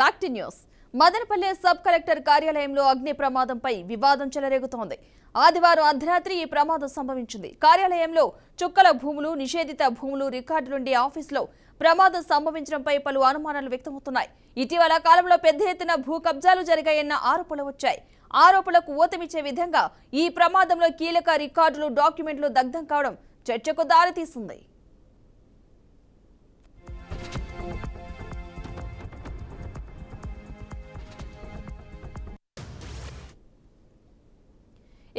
Back to news Madanapalle sub collector కార్యాలయంలో అగ్ని ప్రమాదంపై వివాదం చెలరేగుతోంది. ఆదివారం అర్ధరాత్రి ఈ ప్రమాదం సంభవించింది. కార్యాలయంలో చుక్కల భూములు నిషేధిత భూములు రికార్డులుండే ఆఫీసులో ప్రమాదం సంభవించడంపై పలు అనుమానాలు వ్యక్తమవుతున్నాయి. ఇటీవల కాలంలో పెద్ద ఎత్తున భూ కబ్జాలు జరిగాయన్న ఆరోపణలు వచ్చాయి. ఆరోపణలకు ఊతమిచ్చే విధంగా ఈ ప్రమాదంలో కీలక రికార్డులు డాక్యుమెంట్లు దగ్ధం కావడం చర్చకు దారితీసింది.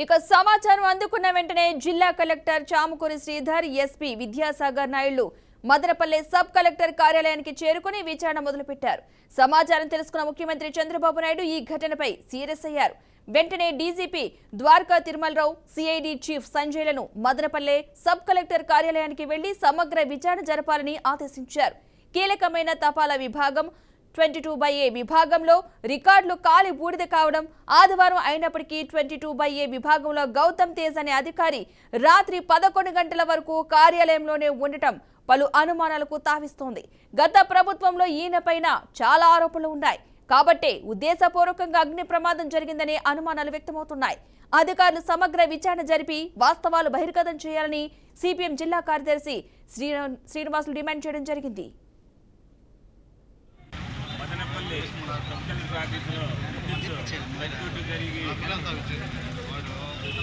ఇక సమాచారం అందుకున్న వెంటనే జిల్లా collector Chamakuri Sridhar SP Vidyasagar Naidu Madanapalle sub collector కార్యాలయానికి చేరుకుని విచారణ మొదలుపెట్టారు. సమాచారం తెలుసుకున్న ముఖ్యమంత్రి చంద్రబాబు నాయుడు ఈ ఘటనపై సీరియస్ అయ్యారు. వెంటనే DGP Dwaraka Tirumala Rao CID chief సంజయ్లను Madanapalle sub collector కార్యాలయానికి వెళ్ళి సమగ్ర విచారణ జరపాలని ఆదేశించారు. కీలకమైన తపాలా విభాగం ట్వంటీ టూ బై ఏ విభాగంలో రికార్డులు కాలి బూడిద కావడం ఆదివారం అయినప్పటికీ ట్వంటీ టూ బై ఏ విభాగంలో గౌతమ్ తేజ్ అనే అధికారి రాత్రి పదకొండు గంటల వరకు కార్యాలయంలోనే ఉండటం పలు అనుమానాలకు తావిస్తోంది. గత ప్రభుత్వంలో ఈయనపైన చాలా ఆరోపణలు ఉన్నాయి. కాబట్టే ఉద్దేశపూర్వకంగా అగ్ని ప్రమాదం జరిగిందనే అనుమానాలు వ్యక్తమవుతున్నాయి. అధికారులు సమగ్ర విచారణ జరిపి వాస్తవాలు బహిర్గతం చేయాలని సిపిఎం జిల్లా కార్యదర్శి శ్రీ శ్రీనివాసులు డిమాండ్ చేయడం జరిగింది. కంపెనీ ఆఫీసులో సర్క్యూట్ జరిగి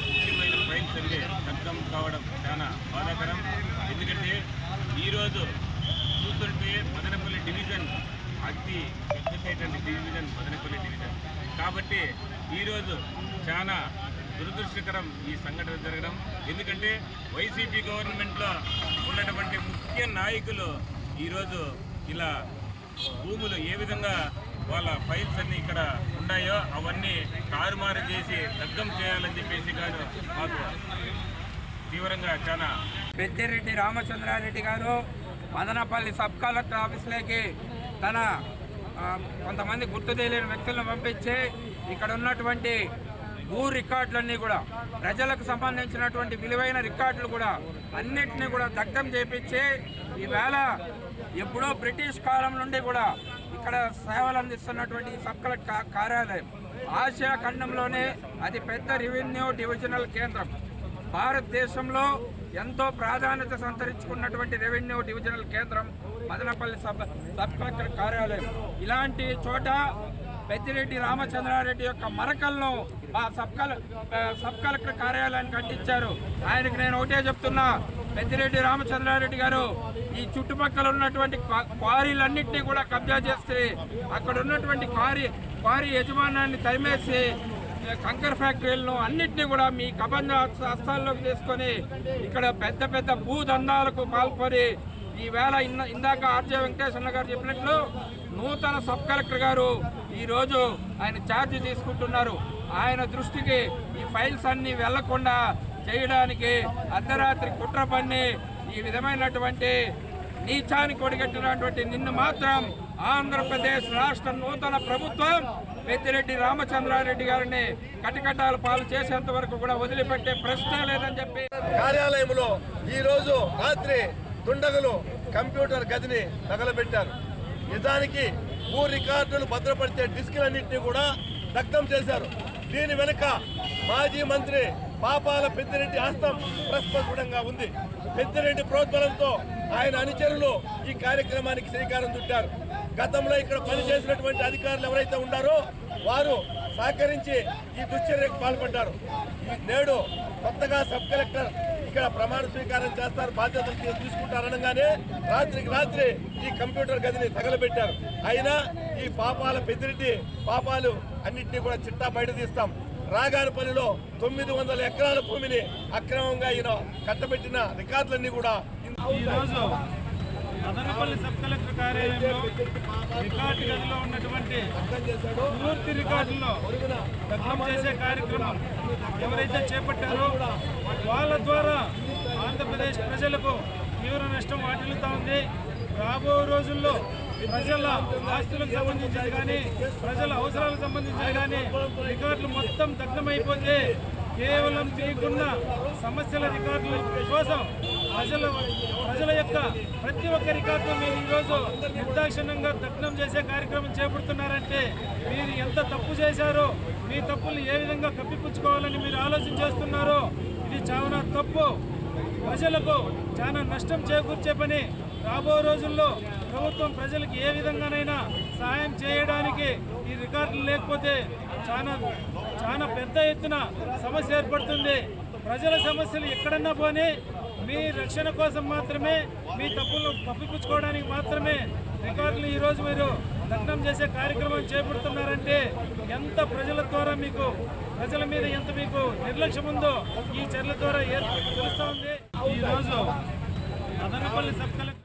ముఖ్యమైన ఫైల్స్ అన్ని దగ్ధం కావడం చాలా బాధాకరం. ఎందుకంటే ఈరోజు చూస్తుంటే మదనపల్లి డివిజన్ అతి పెద్దదైనటువంటి డివిజన్ మదనపల్లి డివిజన్. కాబట్టి ఈరోజు చాలా దురదృష్టకరం ఈ సంఘటన జరగడం. ఎందుకంటే వైసీపీ గవర్నమెంట్లో ఉన్నటువంటి ముఖ్య నాయకులు ఈరోజు ఇలా భూములు ఏ విధంగా వాళ్ళ ఫైల్స్ అన్ని ఇక్కడ ఉన్నాయో అవన్నీ తారుమారు చేసి దగ్ధం చేయాలని చెప్పేసి గారు మాకు తీవ్రంగా చాలా పెద్దిరెడ్డి రామచంద్రారెడ్డి గారు మదనపల్లి సబ్ కలెక్టర్ ఆఫీస్లోకి తన కొంతమంది గుర్తు తెలియని వ్యక్తులను పంపించి ఇక్కడ ఉన్నటువంటి భూ రికార్డులన్నీ కూడా ప్రజలకు సంబంధించినటువంటి విలువైన రికార్డులు కూడా అన్నిటినీ కూడా దగ్ధం చేపించి ఈవేళ ఎప్పుడో బ్రిటిష్ కాలం నుండి కూడా ఇక్కడ సేవలు అందిస్తున్నటువంటి సబ్ కలెక్టర్ కార్యాలయం. ఆసియా ఖండంలోనే అతి పెద్ద రెవెన్యూ డివిజనల్ కేంద్రం. భారతదేశంలో ఎంతో ప్రాధాన్యత సంతరించుకున్నటువంటి రెవెన్యూ డివిజనల్ కేంద్రం మదనపల్లి సబ్ సబ్ కలెక్టర్ కార్యాలయం. ఇలాంటి చోట పెద్దిరెడ్డి రామచంద్రారెడ్డి యొక్క మరకలను ఆ సబ్ కల సబ్ కలెక్టర్ కార్యాలయానికి అంటించారు ఆయనకు నేను ఒకటే చెప్తున్నా పెద్దిరెడ్డి రామచంద్రారెడ్డి గారు ఈ చుట్టుపక్కల ఉన్నటువంటి క్వా- క్వారీలన్నింటినీ కూడా కబ్జా చేస్తే అక్కడ ఉన్నటువంటి క్వారీ క్వారీ యజమానాన్ని తరిమేసి కంకర్ ఫ్యాక్టరీలను అన్నింటినీ కూడా మీ కబంధ హస్తాల్లోకి తీసుకొని ఇక్కడ పెద్ద పెద్ద భూదందాలకు పాల్పడి ఈవేళ ఇన్న ఇందాక ఆర్జే వెంకటేశ్వర గారు చెప్పినట్లు నూతన సబ్ కలెక్టర్ గారు ఈరోజు ఆయన ఛార్జ్ తీసుకుంటున్నారు. ఆయన దృష్టికి ఈ ఫైల్స్ అన్నీ వెళ్ళకుండా చేయడానికి అర్ధరాత్రి కుట్ర పన్ని ఈ విధమైనటువంటి నీచానికి ఒడిగట్టినటువంటి నిన్ను మాత్రం ఆంధ్రప్రదేశ్ రాష్ట్ర నూతన ప్రభుత్వం పెద్దిరెడ్డి రామచంద్రారెడ్డి గారిని కటికటాల పాలు చేసేంత వరకు కూడా వదిలిపెట్టే ప్రశ్న లేదని చెప్పి కార్యాలయంలో ఈ రోజు రాత్రి దుండగులు కంప్యూటర్ గదిని తగలబెట్టారు. నిజానికి భూ రికార్డులు భద్రపరిచే డిస్కులన్నింటినీ కూడా దగ్ధం చేశారు. దీని వెనుక మాజీ మంత్రి పాపాల పెద్దిరెడ్డి హస్తం ప్రస్ఫుటంగా ఉంది. పెద్దిరెడ్డి ప్రోద్బలంతో ఆయన అనుచరులు ఈ కార్యక్రమానికి శ్రీకారం చుట్టారు. గతంలో ఇక్కడ పనిచేసినటువంటి అధికారులు ఎవరైతే ఉన్నారో వారు సహకరించి ఈ దుశ్చర్యకు పాల్పడ్డారు. ఈ నేడు కొత్తగా సబ్ కలెక్టర్ ఇక్కడ ప్రమాణ స్వీకారం చేస్తారు బాధ్యతలు తీసుకుంటారనగానే రాత్రికి రాత్రి ఈ కంప్యూటర్ గదిని తగలబెట్టారు. అయినా ఈ పాపాల పెద్దిరెడ్డి పాపాలు అన్నింటినీ కూడా చిట్టా బయట తీస్తాం. రాగానపల్లిలో తొమ్మిది వందల ఎకరాల భూమిని అక్రమంగా ఈయన కట్టబెట్టిన రికార్డులన్నీ కూడా ఈరోజు మదనపల్లి సబ్ కలెక్టర్ కార్యాలయంలో రికార్డు గదిలో ఉన్నటువంటి పూర్తి రికార్డుల్లో దగ్ధం చేసే కార్యక్రమం ఎవరైతే చేపట్టారో వాళ్ళ ద్వారా ఆంధ్రప్రదేశ్ ప్రజలకు తీవ్ర నష్టం వాటిల్లుతా ఉంది. రాబో రోజుల్లో ప్రజల ఆస్తులకు సంబంధించింది కానీ ప్రజల అవసరాలకు సంబంధించింది కానీ రికార్డులు మొత్తం దగ్నమైపోతే కేవలం మీకున్న సమస్యల రికార్డుల కోసం ప్రజల ప్రజల యొక్క ప్రతి ఒక్క రికార్డు మీరు ఈరోజు నిర్దాక్షిణ్యంగా దగ్నం చేసే కార్యక్రమం చేపడుతున్నారంటే మీరు ఎంత తప్పు చేశారో మీ తప్పులు ఏ విధంగా కప్పిపుచ్చుకోవాలని మీరు ఆలోచన చేస్తున్నారో ఇది చాలా తప్పు. ప్రజలకు చాలా నష్టం చేకూర్చే పని రాబో రోజుల్లో ప్రభుత్వం ప్రజలకు ఏ విధంగానైనా సహాయం చేయడానికి ఈ రికార్డులు లేకపోతే చాలా చాలా పెద్ద ఎత్తున సమస్య ఏర్పడుతుంది. ప్రజల సమస్యలు ఎక్కడన్నా పోనీ మీ రక్షణ కోసం మాత్రమే మీ తప్పులు తప్పిపుచ్చుకోవడానికి మాత్రమే రికార్డులు ఈరోజు మీరు దగ్నం చేసే కార్యక్రమం చేపడుతున్నారంటే ఎంత ప్రజల ద్వారా మీకు ప్రజల మీద ఎంత మీకు నిర్లక్ష్యం ఉందో ఈ చర్యల ద్వారా ఏర్- తెలుస్తూ ఉంది. ఈరోజు మదనపల్లి సబ్ కలెక్టర్